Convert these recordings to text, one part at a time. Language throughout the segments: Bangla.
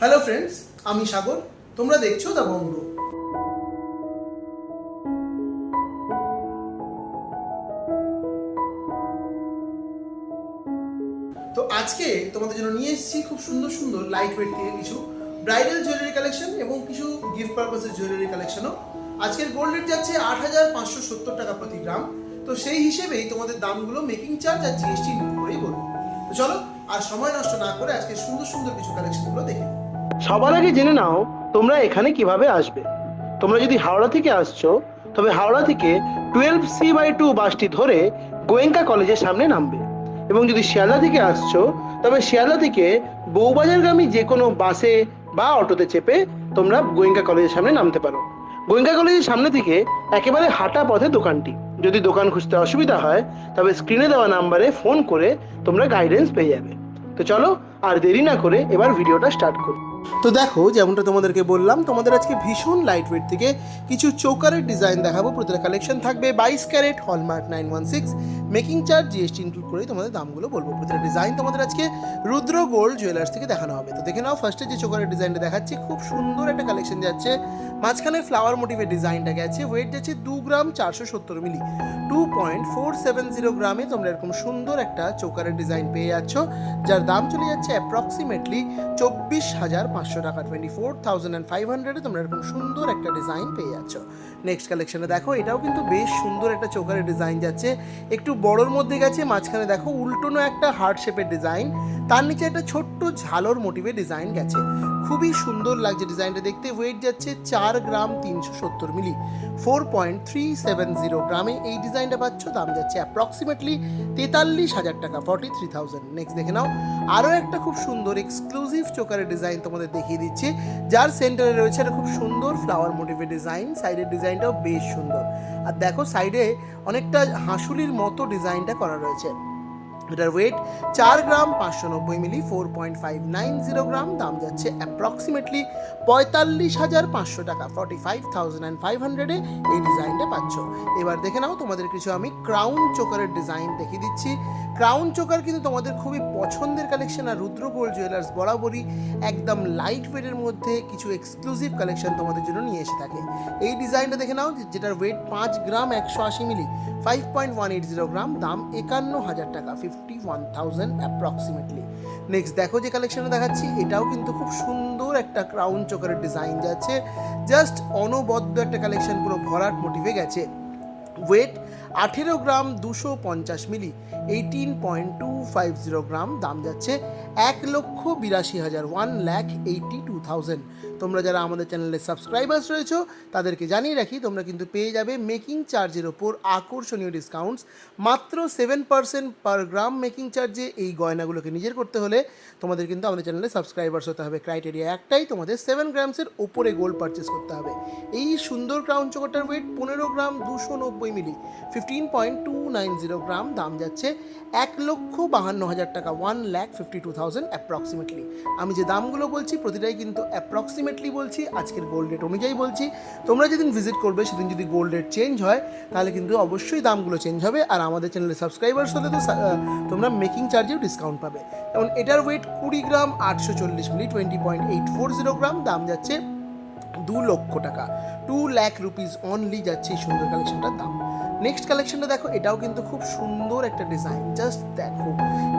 হ্যালো ফ্রেন্ডস আমি সাগর। তোমরা দেখছ দ্য বঙ্গ তো আজকে তোমাদের জন্য নিয়ে এসেছি খুব সুন্দর সুন্দর লাইট ওয়েট থেকে কিছু ব্রাইডাল জুয়েলারি কালেকশন এবং কিছু গিফট পারপাসের জুয়েলারি কালেকশনও আজকের গোল্ড রেট যাচ্ছে আট হাজার পাঁচশো সত্তর টাকা প্রতি গ্রাম তো সেই হিসেবেই তোমাদের দামগুলো মেকিং চার্জ আর জিএসটি করেই বলব। চলো আর সময় নষ্ট না করে আজকে সুন্দর সুন্দর কিছু কালেকশনগুলো দেখে। সবার আগে জেনে নাও তোমরা এখানে কীভাবে আসবে। তোমরা যদি হাওড়া থেকে আসছো, তবে হাওড়া থেকে টুয়েলভ সি বাই টু বাসটি ধরে গোয়েঙ্কা কলেজের সামনে নামবে। এবং যদি শিয়ালদা থেকে আসছো, তবে শিয়ালদা থেকে বউবাজারগামী যে কোনো বাসে বা অটোতে চেপে তোমরা গোয়েঙ্কা কলেজের সামনে নামতে পারো। গোয়েঙ্কা কলেজের সামনে থেকে একেবারে হাঁটা পথে দোকানটি। যদি দোকান খুঁজতে অসুবিধা হয়, তবে স্ক্রিনে দেওয়া নাম্বারে ফোন করে তোমরা গাইডেন্স পেয়ে যাবে। তো চলো আর দেরি না করে এবার ভিডিওটা স্টার্ট করি। তো দেখো, যেমনটা তোমাদেরকে বললাম, তোমাদের আজকে ভীষণ লাইট ওয়েট থেকে কিছু চৌকারের ডিজাইন দেখাবো। প্রতিটা কালেকশন থাকবে বাইশ carat hallmark nine one six making charge GST include করে তোমাদের দামগুলো বলব। প্রতিটা ডিজাইন তোমাদের আজকে রুদ্র গোল্ড জুয়েলার্স থেকে দেখানো হবে। তো দেখে নাও ফার্স্টে যে চৌকারের ডিজাইনটা দেখাচ্ছি, খুব সুন্দর একটা কালেকশন যাচ্ছে। মাঝখানে ফ্লাওয়ার মোটিভের ডিজাইনটা গেছে ওয়েট যাচ্ছে দু গ্রাম চারশো সত্তর milli two point four seven zero গ্রামে তোমরা এরকম সুন্দর একটা চৌকারের ডিজাইন পেয়ে যাচ্ছ, যার দাম চলে যাচ্ছে অ্যাপ্রক্সিমেটলি চব্বিশ হাজার পাঁচশো টাকা। Twenty four thousand and five হান্ড্রেডে তোমরা এরকম সুন্দর একটা ডিজাইন পেয়ে যাচ্ছ। নেক্সট কালেকশনে দেখো, এটাও কিন্তু বেশ সুন্দর একটা চৌকারের ডিজাইন যাচ্ছে। একটু বড়োর মধ্যে গেছে, মাঝখানে দেখো উল্টোনো একটা হার্ট শেপের ডিজাইন তার নিচে একটা ছোট্ট ঝালর মোটিভের ডিজাইন গেছে। খুবই সুন্দর লাগছে ডিজাইনটা দেখতে। ওয়েট যাচ্ছে চার গ্রাম তিনশো সত্তর milli. Four point three seven zero গ্রামে এই ডিজাইনটা পাচ্ছ, দাম যাচ্ছে অ্যাপ্রক্সিমেটলি তেতাল্লিশ হাজার টাকা ফর্টি থ্রি থাউজেন্ড নেক্সট দেখে নাও, আরও একটা খুব সুন্দর এক্সক্লুসিভ চোকারের ডিজাইন তোমাদের দেখিয়ে দিচ্ছি। যার সেন্টারে রয়েছে একটা খুব সুন্দর ফ্লাওয়ার মোটিভের ডিজাইন সাইডের ডিজাইনটাও বেশ সুন্দর। আর দেখো সাইডে অনেকটা হাঁসুলির মতো ডিজাইনটা করা রয়েছে। এটার ওয়েট চার গ্রাম পাঁচশো নব্বই milli four point five nine zero gram. দাম যাচ্ছে অ্যাপ্রক্সিমেটলি পঁয়তাল্লিশ হাজার পাঁচশো টাকা forty five thousand and five হান্ড্রেডে এই ডিজাইনটা পাচ্ছ। এবার দেখে নাও তোমাদের কিছু আমি ক্রাউন চোকারের ডিজাইন দেখিয়ে দিচ্ছি। ক্রাউন চোকার কিন্তু তোমাদের খুবই পছন্দের কালেকশন আর রুদ্র জুয়েলার্স বরাবরই একদম লাইট ওয়েটের মধ্যে কিছু এক্সক্লুসিভ কালেকশন তোমাদের জন্য নিয়ে এসে থাকে। এই ডিজাইনটা দেখে নাও, যেটার ওয়েট পাঁচ গ্রাম একশো আশি milli five point one eight zero gram দাম একান্ন হাজার টাকা fifty one thousand approximately next দেখো যে কালেকশনে দেখাচ্ছি, এটাও কিন্তু খুব সুন্দর একটা ক্রাউন চোকারের ডিজাইন যাচ্ছে। জাস্ট অনবদ্য একটা কালেকশন পুরো ভরাট মোটিভে গেছে। ওয়েট আঠেরো গ্রাম দুশো পঞ্চাশ milli eighteen point two five zero gram দাম যাচ্ছে এক লক্ষ বিরাশি হাজার one lakh eighty two thousand তোমরা যারা আমাদের চ্যানেলে সাবস্ক্রাইবার্স রয়েছো, তাদেরকে জানিয়ে রাখি, তোমরা কিন্তু পেয়ে যাবে মেকিং চার্জের ওপর আকর্ষণীয় ডিসকাউন্টস মাত্র seven percent per gram making চার্জে এই গয়নাগুলোকে নিজের করতে হলে তোমাদের কিন্তু আমাদের চ্যানেলে সাবস্ক্রাইবার্স হতে হবে। ক্রাইটেরিয়া একটাই, তোমাদের সেভেন গ্রামসের ওপরে গোল্ড পারচেস করতে হবে। এই সুন্দর ক্রাউন চোকরটার ওয়েট পনেরো গ্রাম দুশো নব্বই milli fifteen point two nine zero gram, দাম যাচ্ছে এক লক্ষ বাহান্ন হাজার টাকা one lakh fifty two thousand approximately আমি যে দামগুলো বলছি, প্রতিটাই কিন্তু অ্যাপ্রক্সিমেটলি বলছি, আজকের গোল্ড রেট অনুযায়ী বলছি। তোমরা যেদিন ভিজিট করবে, সেদিন যদি গোল্ড রেট চেঞ্জ হয়, তাহলে কিন্তু অবশ্যই দামগুলো চেঞ্জ হবে। আর আমাদের চ্যানেলে সাবস্ক্রাইবার্স হলে তো তোমরা মেকিং চার্জেও ডিসকাউন্ট পাবে। যেমন এটার ওয়েট কুড়ি গ্রাম, আটশো চল্লিশ milli twenty point eight four zero gram, দাম যাচ্ছে দু লক্ষ টাকা। টু ল্যাক রুপিস অনলি যাচ্ছে এই সুন্দর কালেকশনটার দাম। নেক্সট কালেকশনটা দেখো, এটাও কিন্তু খুব সুন্দর একটা ডিজাইন জাস্ট দেখো।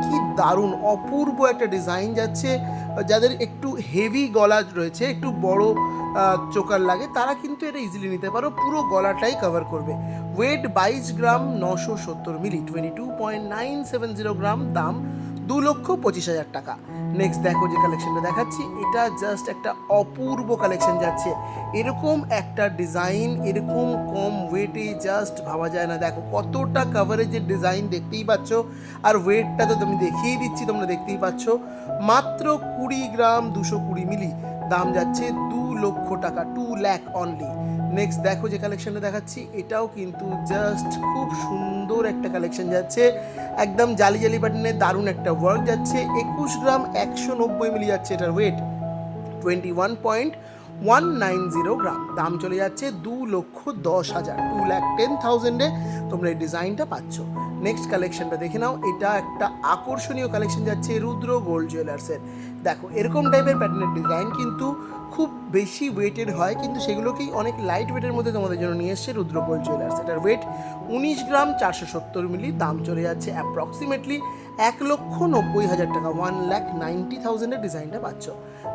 কি দারুণ, অপূর্ব একটা ডিজাইন যাচ্ছে। যাদের একটু হেভি গলা রয়েছে, একটু বড় চোকার লাগে, তারা কিন্তু এটা ইজিলি নিতে পারো। পুরো গলাটাই কভার করবে। ওয়েট বাইশ গ্রাম নশো সত্তর milli twenty two point nine seven zero gram দাম। দু লক্ষ পঁচিশ হাজার টাকা। নেক্সট দেখো যে কালেকশনটা দেখাচ্ছি, এটা জাস্ট একটা অপূর্ব কালেকশন যাচ্ছে। এরকম একটা ডিজাইন এরকম কম ওয়েটে জাস্ট ভাবা যায় না। দেখো কতটা কাভারেজের ডিজাইন দেখতেই পাচ্ছ, আর ওয়েটটা তো তুমি দেখিয়ে দিচ্ছি, তোমরা দেখতেই পাচ্ছ। মাত্র কুড়ি গ্রাম দুশো কুড়ি মিলি। দাম যাচ্ছে দু লক্ষ টাকা টু ল্যাক অনলি নেক্সট দেখো যে কালেকশনটা দেখাচ্ছি, এটাও কিন্তু জাস্ট খুব সুন্দর একটা কালেকশন যাচ্ছে। একদম জালি জালি বাটনের দারুণ একটা ওয়ার্ক যাচ্ছে। একুশ গ্রাম একশো নব্বই মিলি যাচ্ছে এটার weight twenty one point one nine zero gram. দাম চলে যাচ্ছে দু লক্ষ দশ হাজার। টু ল্যাক টেন থাউজেন্ডে তোমরা এই ডিজাইনটা পাচ্ছ। নেক্সট কালেকশনটা দেখে নাও। এটা একটা আকর্ষণীয় কালেকশন যাচ্ছে রুদ্র গোল্ড জুয়েলার্সের দেখো, এরকম টাইপের প্যাটার্নের ডিজাইন কিন্তু খুব বেশি ওয়েটের হয়, কিন্তু সেগুলোকেই অনেক লাইট ওয়েটের মধ্যে তোমাদের জন্য নিয়ে এসছে রুদ্র গোল্ড জুয়েলার্স এটার ওয়েট উনিশ গ্রাম চারশো সত্তর মিলি, দাম চলে যাচ্ছে অ্যাপ্রক্সিমেটলি এক লক্ষ নব্বই হাজার টাকা। ওয়ান ল্যাক নাইনটি থাউজেন্ডের ডিজাইনটা পাচ্ছ।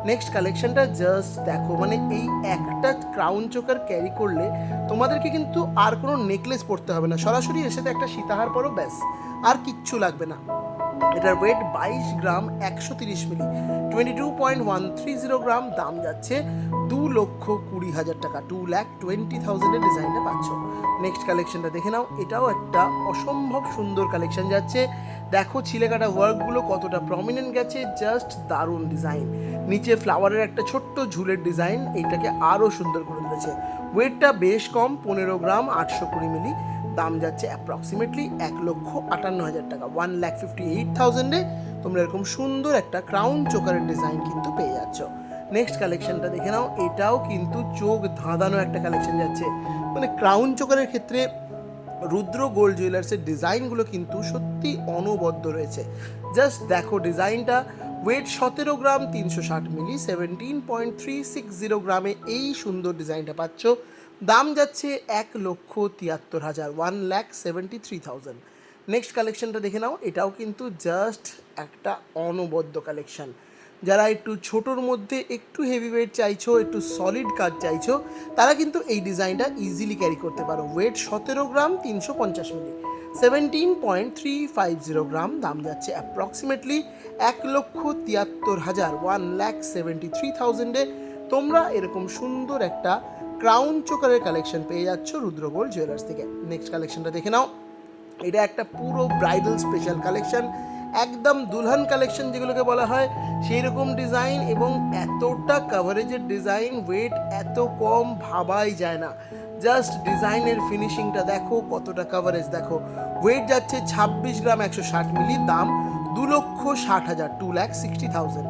নেক্সট কালেকশনটা জাস্ট দেখো মানে এই একটা ক্রাউন চোকার ক্যারি করলে তোমাদেরকে কিন্তু আর কোনো নেকলেস পরতে হবে না। সরাসরি এর সাথে একটা সীতাহার পরো, ব্যাস। আর কিচ্ছু লাগবে না। এটার ওয়েট বাইশ গ্রাম একশো তিরিশ milli. Twenty two point one three zero gram, দাম যাচ্ছে দু লক্ষ কুড়ি হাজার টাকা। টু ল্যাক টোয়েন্টি থাউজেন্ডের ডিজাইনটা পাচ্ছ। নেক্সট কালেকশনটা দেখে নাও। এটাও একটা অসম্ভব সুন্দর কালেকশন যাচ্ছে। দেখো ছিলেকাটা ওয়ার্কগুলো কতটা প্রমিনেন্ট গেছে জাস্ট দারুণ ডিজাইন নিচে ফ্লাওয়ারের একটা ছোট্ট ঝুলের ডিজাইন এইটাকে আরও সুন্দর করে তুলেছে। ওয়েটটা বেশ কম, পনেরো গ্রাম, আটশো কুড়ি মিলি দাম যাচ্ছে অ্যাপ্রক্সিমেটলি এক লক্ষ আটান্ন হাজার টাকা। ওয়ান ল্যাক ফিফটি এইট থাউজেন্ডে তোমরা এরকম সুন্দর একটা ক্রাউন চোকারের ডিজাইন কিন্তু পেয়ে যাচ্ছ। নেক্সট কালেকশনটা দেখে নাও, এটাও কিন্তু চোখ ধাঁধানো একটা কালেকশন যাচ্ছে। মানে ক্রাউন চোকারের ক্ষেত্রে রুদ্র গোল্ড জুয়েলার্সের ডিজাইনগুলো কিন্তু সত্যি অনবদ্য রয়েছে। জাস্ট দেখো ডিজাইনটা, ওয়েট সতেরো গ্রাম তিনশো ষাট milli, seventeen point three six zero গ্রামে এই সুন্দর ডিজাইনটা পাচ্ছ। দাম যাচ্ছে এক লক্ষ তিয়াত্তর হাজার, one lakh seventy three thousand. Next কালেকশনটা দেখে নাও, এটাও কিন্তু জাস্ট একটা অনবদ্য কালেকশন। যারা একটু ছোটোর মধ্যে একটু হেভি ওয়েট চাইছো, একটু সলিড কাজ চাইছো, তারা কিন্তু এই ডিজাইনটা ইজিলি ক্যারি করতে পারো। ওয়েট সতেরো গ্রাম, তিনশো পঞ্চাশ milli. Seventeen point three five zero gram, দাম যাচ্ছে অ্যাপ্রক্সিমেটলি এক লক্ষ তিয়াত্তর হাজার ওয়ান ল্যাক সেভেন্টি থ্রি থাউজেন্ডে তোমরা এরকম সুন্দর একটা ক্রাউন চোকারের কালেকশন পেয়ে যাচ্ছ রুদ্রগোল্ড জুয়েলার্স থেকে। নেক্সট কালেকশনটা দেখে নাও। এটা একটা পুরো ব্রাইডাল স্পেশাল কালেকশন একদম দুলহান কালেকশন যেগুলোকে বলা হয় সেই রকম ডিজাইন এবং এতটা কাভারেজের ডিজাইন ওয়েট এত কম ভাবাই যায় না। জাস্ট ডিজাইনের ফিনিশিংটা দেখো, কতটা কাভারেজ দেখো। ওয়েট যাচ্ছে ছাব্বিশ গ্রাম একশো ষাট মিলি দাম দু লক্ষ ষাট হাজার two lakh sixty thousand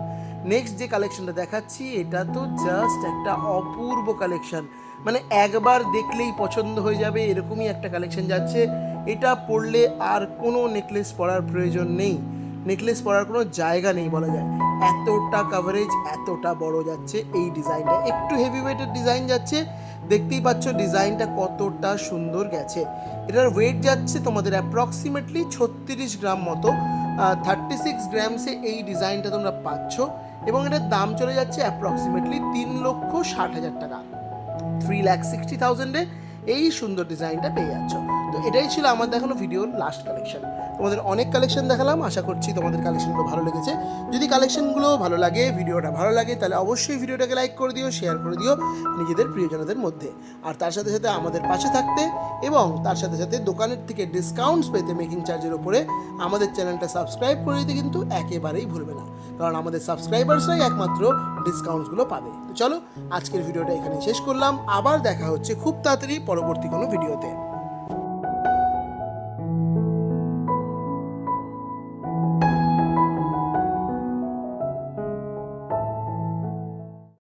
next যে কালেকশনটা দেখাচ্ছি, এটা তো জাস্ট একটা অপূর্ব কালেকশন মানে একবার দেখলেই পছন্দ হয়ে যাবে, এরকমই একটা কালেকশন যাচ্ছে। এটা পরলে আর কোনো নেকলেস পরার প্রয়োজন নেই। নেকলেস পরার কোনো জায়গা নেই বলা যায়। এতটা কাভারেজ এতটা বড় যাচ্ছে এই ডিজাইনটা একটু হেভি ওয়েটের ডিজাইন যাচ্ছে। দেখতেই পাচ্ছ ডিজাইনটা কতটা সুন্দর গেছে। এটার ওয়েট যাচ্ছে তোমাদের অ্যাপ্রক্সিমেটলি ছত্রিশ গ্রাম মতো। থার্টি সিক্স গ্রামসে এই ডিজাইনটা তোমরা পাচ্ছ এবং এটার দাম চলে যাচ্ছে অ্যাপ্রক্সিমেটলি তিন লক্ষ ষাট হাজার টাকা। থ্রি ল্যাক সিক্সটি থাউজেন্ডে এই সুন্দর ডিজাইনটা পেয়ে যাচ্ছ। তো এটাই ছিল আমার দেখানো ভিডিওর লাস্ট কালেকশন তোমাদের অনেক কালেকশন দেখালাম, আশা করছি তোমাদের কালেকশনগুলো ভালো লেগেছে। যদি কালেকশনগুলো ভালো লাগে ভিডিওটা ভালো লাগে, তাহলে অবশ্যই ভিডিওটাকে লাইক করে দিও শেয়ার করে দিও নিজেদের প্রিয়জনদের মধ্যে। আর তার সাথে সাথে আমাদের পাশে থাকতে এবং তার সাথে সাথে দোকানের থেকে ডিসকাউন্টস পেতে মেকিং চার্জের উপরে আমাদের চ্যানেলটা সাবস্ক্রাইব করে দিতে কিন্তু একেবারেই ভুলবে না। কারণ আমাদের সাবস্ক্রাইবার্সরাই একমাত্র ডিসকাউন্টসগুলো পাবে। তো চলো, আজকের ভিডিওটা এখানে শেষ করলাম। আবার দেখা হচ্ছে খুব তাড়াতাড়ি পরবর্তী কোনো ভিডিওতে।